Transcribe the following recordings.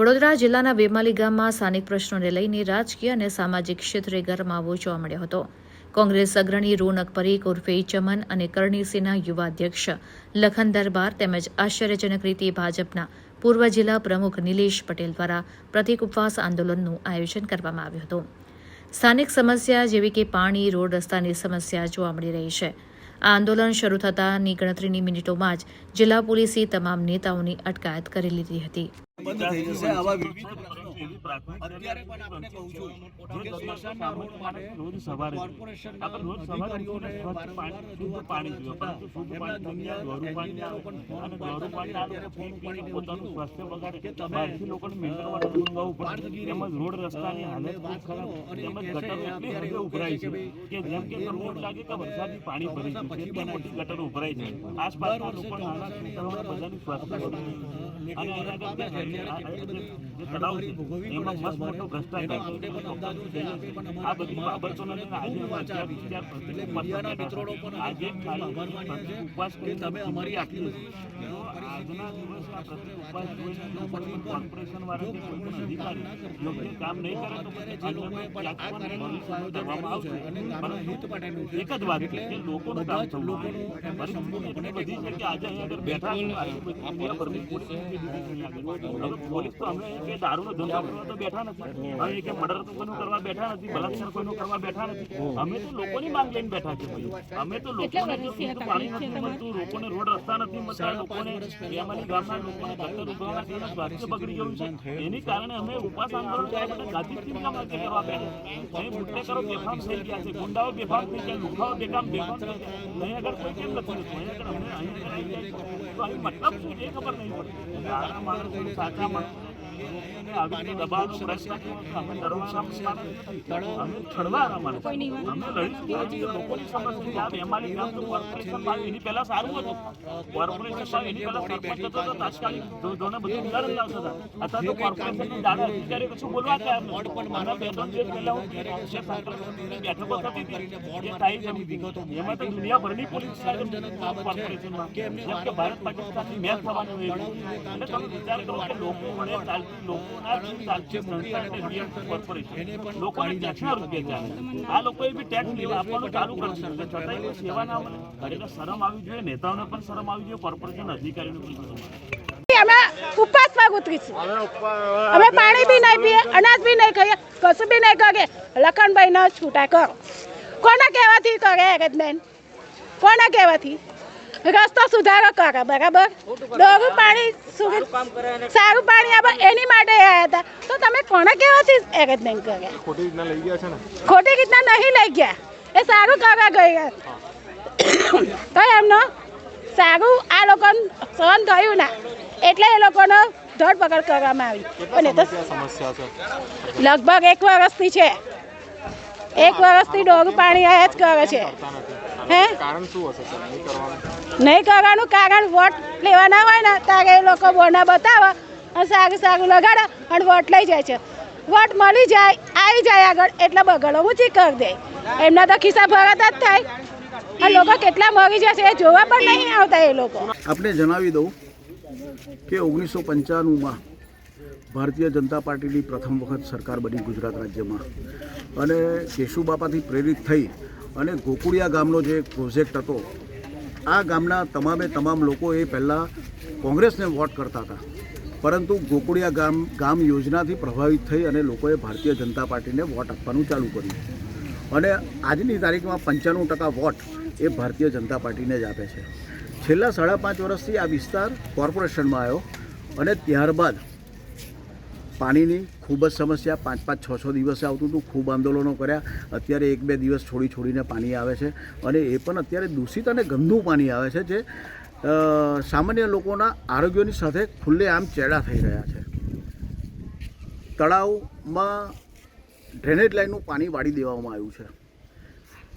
વડોદરા જિલ્લાના બેમાલી ગામમાં સ્થાનિક પ્રશ્નોને લઈને રાજકીય અને સામાજિક ક્ષેત્રે ગરમાવો જોવા મળ્યો હતો. કોંગ્રેસ અગ્રણી રોનક પરીખ ઉર્ફે ચમન અને કરણીસિંહના યુવા અધ્યક્ષ લખન દરબાર તેમજ આશ્ચર્યજનક રીતે ભાજપના પૂર્વ જિલ્લા પ્રમુખ નિલેશ પટેલ દ્વારા પ્રતિક ઉપવાસ આંદોલનનું આયોજન કરવામાં આવ્યું હતું. સ્થાનિક સમસ્યા જેવી કે પાણી, રોડ રસ્તાની સમસ્યા જોવા મળી રહી છે. આ આંદોલન શરૂ થતાની ગણતરીની મિનિટોમાં જ જિલ્લા પોલીસે તમામ નેતાઓની અટકાયત કરી લીધી હતી. બંધ થઈ જશે આવા વિવિધ પ્રશ્નો અત્યારે પણ આપણે કહું છું કે સ્મશાનના રોડ માટે કોર્પોરેશનના અધિકારીઓને વારંવાર રજૂઆત પાણી કરવામાં જોઈએ. આવે છે. પરંતુ શુદ્ધ એમના પાણી જુનિયર જોઈએ. એન્જિનિયરો પણ ફોન ઉપાડીને પોતાનું સ્વાસ્થ્ય બગાડે કે બહારથી લોકોને મિનરલ અ, પડે તેમજ રોડ રસ્તાની હાલત ખૂબ ખરાબ તેમજ ગટર એટલી હદે ઉભરાય છે કે જેમ કે રોડ લાગે કે અમે પાણી ભરી છે એટલી મોટી ગટર ઉભરાય છે આસપાસના લોકો નાના ચોમાસાની બધાની સ્વાસ્થ્ય બગડે અને તળાવ એમાં મસ્ત મોટો ભ્રષ્ટાચાર આ અમારા બધી અમારા આજે ઉપવાસ કરી તમે અમારી આટલી બધી આજના દિવસે આ પ્રતિક ઉપવાસ જોઈને કોર્પોરેશન વાળા કે કોઈ પણ અધિકારી યોગ્ય કામ નહીં કરે તો જે લોકોએ કરવામાં. એક જ વાત એટલે કે લોકોનું કામ થવું લોકોનું બધી આજે અહીંયા બેઠા પોલીસ તો દારૂનો ધંધો કરવા તો બેઠા નથી. અહીં કે મર્ડર તો કોઈનું કરવા બેઠા નથી બલાત્કાર કોઈનું કરવા બેઠા નથી. અમે તો લોકોની માંગ લઈને બેઠા છે અમે તો લોકોને પાણી નથી મળતું લોકોને રોડ રસ્તા નથી મળતા લોકોને બેમાલી ગામના લોકોને ગટર ઉભરાવાના કારણે સ્વાસ્થ્ય બગડી ગયું છે. એની કારણે અમે ઉપવાસ આંદોલન કરવા માટે કરવા બેઠા અહીં બુટલેકરો બેફામ થઈ ગયા છે ગુંડાઓ બેફામ થઈ ગયા લુખાઓ બેકામ બેફામ થઈ ગયા. અહીં આગળ કોઈ કેમ નથી અહીં આગળ અમને અહીં આગળ આવી જાય છે. તો અહીં મતલબ શું એ ખબર નહીં પડતી. સારા માણસો સાચા માણસો આવી અમે અમે અમે લડીશું લોકોની સમસ્યા આ તો કોર્પોરેશનમાં એની પહેલા સારું હતું. કોર્પોરેશન એની પહેલા સરપંચ હતો તો તાત્કાલિક જોને બધું ઉદાહરણ લાવતા હતા. અત્યારે તો કોર્પોરેશનની દાડા અધિકારીઓ કશું બોલવા તૈયાર નથી. મારા બે ત્રણ દિવસ પહેલા હું શેખ સાંકળની બેઠકો થતી હતી એ તાઈ જમી હતી એમાં તો દુનિયાભરની પોલીસ કોર્પોરેશનમાં જેમ કે ભારત પાકિસ્તાનની મેચ થવાની હોય. એટલે તમે વિચાર કરો કે લોકો વડે ચાલતી લોકોના જીવ ચાલતી સંસ્થા એટલે વીઆરસી કોર્પોરેશન લોકોને ટેક્સના રૂપિયા ચાલે? આ લોકોએ બી ટેક્સ આપવાનું ચાલુ કરી દીધું કોઈ સેવા ના મળે. એટલે શરમ આવી જોઈએ. નેતાઓને પણ શરમ આવી જોઈએ. કોર્પોરેશન અધિકારીઓને પણ શરમ આવી જોઈએ. અમે ઉપવાસમાં ઉતરીશું. અમે પાણી બી નહીં પીએ અનાજ બી નહીં ખાઈએ કશું બી નહીં કરીએ લખનભાઈ ન છૂટા કરો. કોના કહેવાથી કરે હેરતબેન કોના કહેવાથી? રસ્તો સુધારો કરે બરાબર? દોરું પાણી સારું પાણી આપે એની માટે આવ્યા હતા. તો તમે કોના કહેવાથી હેરતબેન કરે ખોટી રીતના લઈ ગયા છે ને. ખોટી રીતના નહીં લઈ ગયા. એ સારું કરવા ગયા. તો એમનો સારું આ લોકોને સહન થયું ના. એટલે એ લોકોનો ધરપકડ કરવામાં આવી. અને તો સમસ્યા છે? લગભગ એક વર્ષથી છે. એક વર્ષથી ડોરું પાણી આયા જ કરે છે. હે? કારણ શું હશે સર નહીં કરવાનું, કારણ વોટ લેવાના હોય ને, ત્યારે એ લોકો બોના બતાવે અને સારું સારું લગાડે અને વોટ લઈ જાય છે. વોટ મળી જાય, આવી જાય આગળ, એટલે બગડો ઊંચી કરી દે? એમના તો ખિસ્સા ભરાતા જ થાય. આ લોકો કેટલા મરી જશે એ જોવા પણ નહીં આવતા એ લોકો. આપણે જણાવી દઉં કે ઓગણીસો પંચાણુંમાં ભારતીય જનતા પાર્ટીની પ્રથમ વખત સરકાર બની ગુજરાત રાજ્યમાં. અને કેશુબાપાથી પ્રેરિત થઈ અને ગોકુળિયા ગામનો જે પ્રોજેક્ટ હતો આ ગામના તમામે તમામ લોકો એ પહેલાં કોંગ્રેસને વોટ કરતા હતા. પરંતુ ગોકુળિયા ગામ ગામ યોજનાથી પ્રભાવિત થઈ અને લોકોએ ભારતીય જનતા પાર્ટીને વોટ આપવાનું ચાલુ કર્યું. અને આજની તારીખમાં પંચાણું ટકા વોટ એ ભારતીય જનતા પાર્ટીને જ આપે છે. છેલ્લા સાડા પાંચ વર્ષથી આ વિસ્તાર કોર્પોરેશનમાં આવ્યો અને ત્યારબાદ પાણીની ખૂબ જ સમસ્યા. પાંચ પાંચ છ છ દિવસે આવતું હતું, ખૂબ આંદોલનો કર્યા. અત્યારે એક બે દિવસ છોડી છોડીને પાણી આવે છે. અને એ પણ અત્યારે દૂષિત અને ગંદુ પાણી આવે છે જે સામાન્ય લોકોના આરોગ્યની સાથે ખુલ્લેઆમ ચેડા થઈ રહ્યા છે. તળાવમાં ડ્રેનેજ લાઇનનું પાણી વાળી દેવામાં આવ્યું છે.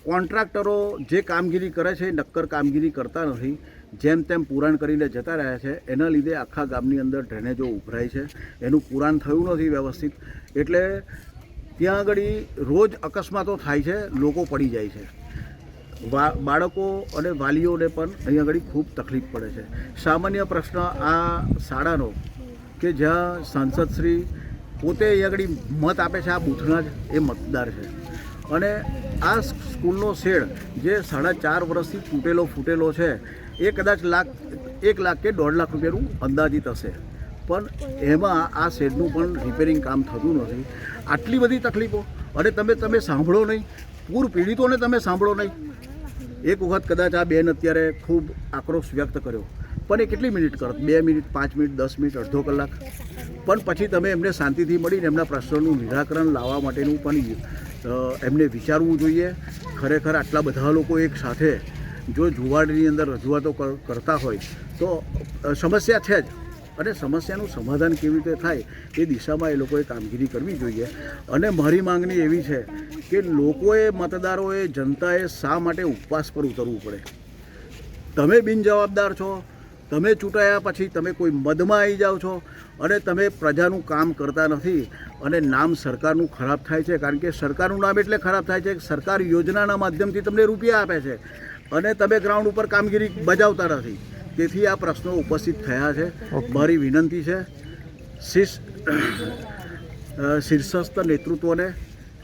કોન્ટ્રાક્ટરો જે કામગીરી કરે છે એ નક્કર કામગીરી કરતા નથી. જેમ તેમ પુરાણ કરીને જતા રહ્યા છે, એના લીધે આખા ગામની અંદર ડ્રેનેજો ઉભરાય છે. એનું પુરાણ થયું નથી વ્યવસ્થિત. એટલે ત્યાં આગળ રોજ અકસ્માતો થાય છે, લોકો પડી જાય છે. બાળકો અને વાલીઓને પણ અહીં આગળ ખૂબ તકલીફ પડે છે. સામાન્ય પ્રશ્ન આ શાળાનો કે જ્યાં સાંસદશ્રી પોતે અહીં આગળ મત આપે છે, આ બૂથના જ, એ મતદાર છે. અને આ સ્કૂલનો શેડ જે સાડા ચાર વર્ષથી તૂટેલો ફૂટેલો છે એ કદાચ લાખ, એક લાખ કે દોઢ લાખ રૂપિયાનું અંદાજિત હશે. પણ એમાં આ શેડનું પણ રિપેરિંગ કામ થતું નથી. આટલી બધી તકલીફો. અને તમે તમે સાંભળો નહીં. પૂર પીડિતોને તમે સાંભળો નહીં. એક વખત કદાચ આ બેન અત્યારે ખૂબ આક્રોશ વ્યક્ત કર્યો. પણ એ કેટલી મિનિટ કરત? બે મિનિટ, પાંચ મિનિટ, દસ મિનિટ, અડધો કલાક. પણ પછી તમે એમને શાંતિથી મળીને એમના પ્રશ્નોનું નિરાકરણ લાવવા માટેનું પણ એમને વિચારવું જોઈએ. ખરેખર આટલા બધા લોકો એક સાથે જો જુવાડની અંદર રજૂઆતો કર- કરતા હોય, તો સમસ્યા છે જ. અને સમસ્યાનું સમાધાન કેવી રીતે થાય એ દિશામાં એ લોકોએ કામગીરી કરવી જોઈએ. અને મારી માંગણી એવી છે કે લોકોએ, મતદારોએ, જનતાએ શા માટે ઉપવાસ પર ઉતરવું પડે? તમે બિનજવાબદાર છો, તમે ચૂંટાયા પછી તમે કોઈ મદમાં આવી જાઓ છો અને તમે પ્રજાનું કામ કરતા નથી અને નામ સરકારનું ખરાબ થાય છે. કારણ કે સરકારનું નામ એટલે ખરાબ થાય છે કે સરકાર યોજનાના માધ્યમથી તમને રૂપિયા આપે છે. અને તમે ગ્રાઉન્ડ ઉપર કામગીરી બજાવતા નથી. તેથી આ પ્રશ્નો ઉપસ્થિત થયા છે. મારી વિનંતી છે શીર્ષસ્થ નેતૃત્વને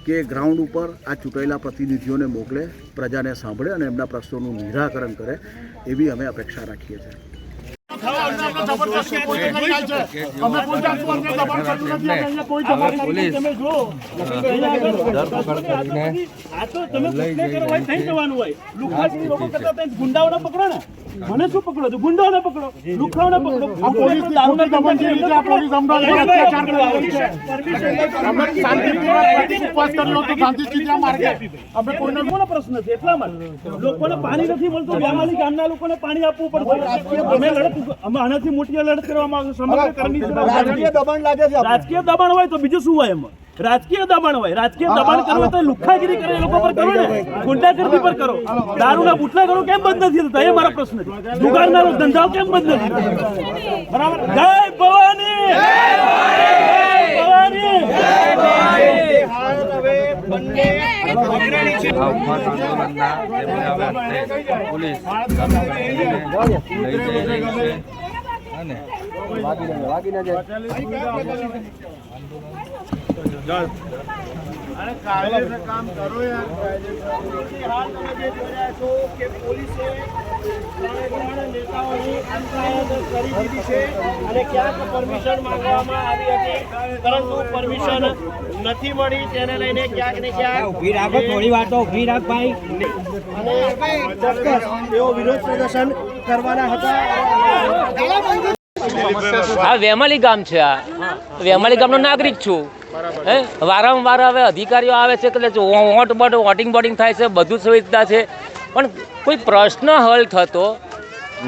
કે ગ્રાઉન્ડ ઉપર આ ચૂંટાયેલા પ્રતિનિધિઓને મોકલે પ્રજાને સાંભળે અને એમના પ્રશ્નોનું નિરાકરણ કરે એવી અમે અપેક્ષા રાખીએ છીએ. ગુંડાઓને પકડો ને મને શું પકડો છો ગુંડાઓને પકડો લુખાઓને પકડો પોલીસ પ્રશ્ન છે એટલા માટે લોકોને પાણી નથી મળતું ગામના લોકોને પાણી આપવું પડશે અમે લડત અમે આનાથી મોટી લડત કરવામાં આવશે રાજકીય દબાણ લાગે છે રાજકીય દબાણ હોય તો બીજું શું હોય એમાં? રાજકીય દબાણ હોય. રાજકીય દબાણ કરવું હોય તો લુખાગીરી કરે એ લોકો પર કરો ને. ગુંડાગર્દી પર કરો. દારૂના બુટલા કરો કેમ બંધ નથી થતા? એ મારો પ્રશ્ન છે. જુગારનારો ધંધાઓ કેમ બંધ નથી થતા? બરાબર? જય ભવાની! જય ભવાની! આ ઉપવાસ આંદોલનના તેમને હવે પોલીસ લઈ જઈ રહી છે. અને અને ક્યાંક પરમિશન માંગવામાં આવી હતી. પરંતુ પરમિશન નથી મળી તેને લઈને ક્યાંક ને ક્યાંક ઊભી રાખો થોડી વાર તો ઊભી રાખ ભાઈ. અને ચોક્કસ એવો વિરોધ પ્રદર્શન કરવાના હતા. આ વેમાલી ગામ છે આ. વેમાલી ગામનો નાગરિક છું. હે? વારંવાર હવે અધિકારીઓ આવે છે એટલે વોટ બટ વોટિંગ બોટિંગ થાય છે બધું સુવિધા છે. પણ કોઈ પ્રશ્ન હલ થતો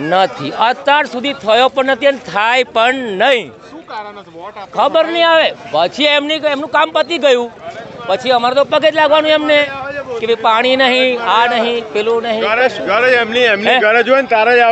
નથી. અત્યાર સુધી થયો પણ નથી અને થાય પણ નહીં. ખબર નહીં આવે. પછી એમની એમનું કામ પતી ગયું. પછી અમારે તો પગે જ લાગવાનું એમને કે ભાઈ પાણી નહીં આ નહીં પેલું નહીં. એમની એમની હે? ઘરે જોઈને તારે જ આવે.